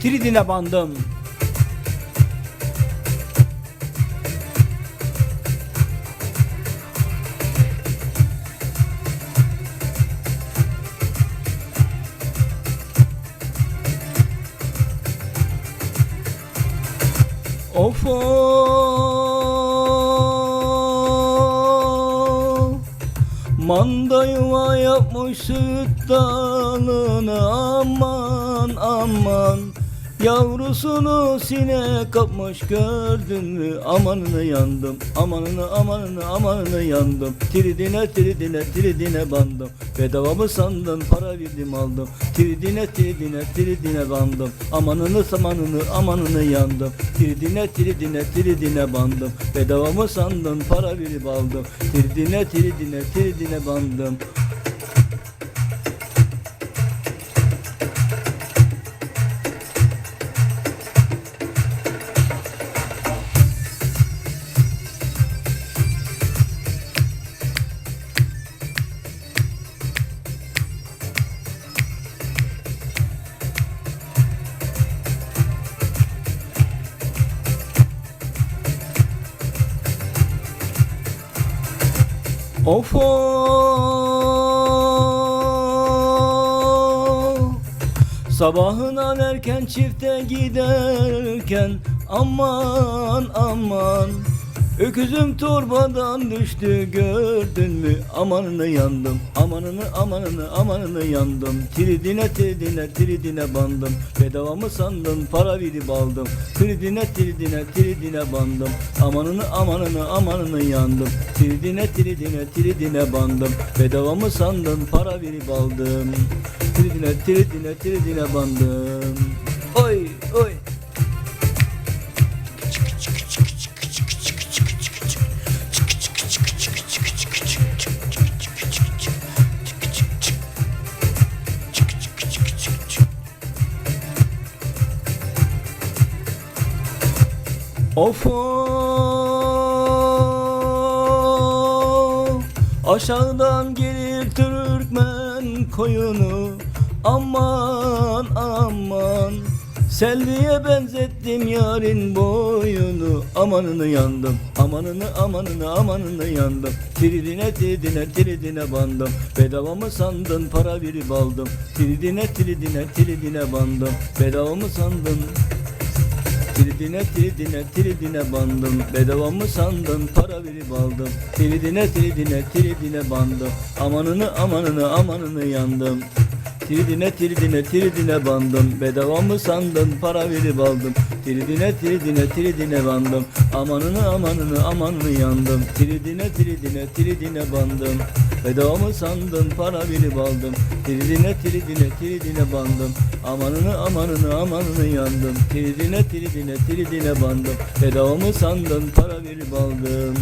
tridine bandım. Of Manda yuva yapmış süt dalına aman aman Yavrusunu sinek kapmış gördün mü? Amanını yandım Amanını amanını amanını yandım. Tridine tridine tridine bandım. Bedava mı sandın para verdim aldım. Tridine tridine tridine bandım. Amanını samanını amanını yandım. Tridine tridine tridine bandım. Bedava mı sandın para verip aldım. Tridine tridine tridine bandım Of Sabahından erken çifte giderken Aman aman Öküzüm torbadan düştü gördün mü? Amanını yandım Amanını amanını amanını yandım. Tridine tridine tridine bandım. Bedava mı sandın para verip aldım. Tridine tridine tridine bandım. Amanını amanını amanını yandım. Tridine tridine tridine bandım. Bedava mı sandın para verip aldım. Tridine tridine tridine bandım. Oy oy Of of. Aşağıdan gelir Türkmen koyunu. Aman aman. Selviye benzettim yarın boyunu. Amanını yandım Amanını amanını amanını yandım. Tridine tridine tridine bandım. Bedava mı sandın para verip aldım. Tridine tridine tridine bandım. Bedava mı sandın Tridine tridine tridine bandım. Bedava mı sandın para verip aldım. Tridine tridine tridine bandım. Amanını amanını amanını yandım Tridine tridine tridine bandım. Bedava mı sandın? Para verip aldım. Tridine tridine tridine bandım. Amanını amanını amanını yandım. Tridine tridine tridine bandım. Bedava mı sandın? Para verip aldım. Tridine tridine tridine bandım. Amanını amanını amanını yandım. Tridine tridine tridine bandım. Bedava mı sandın? Para verip aldım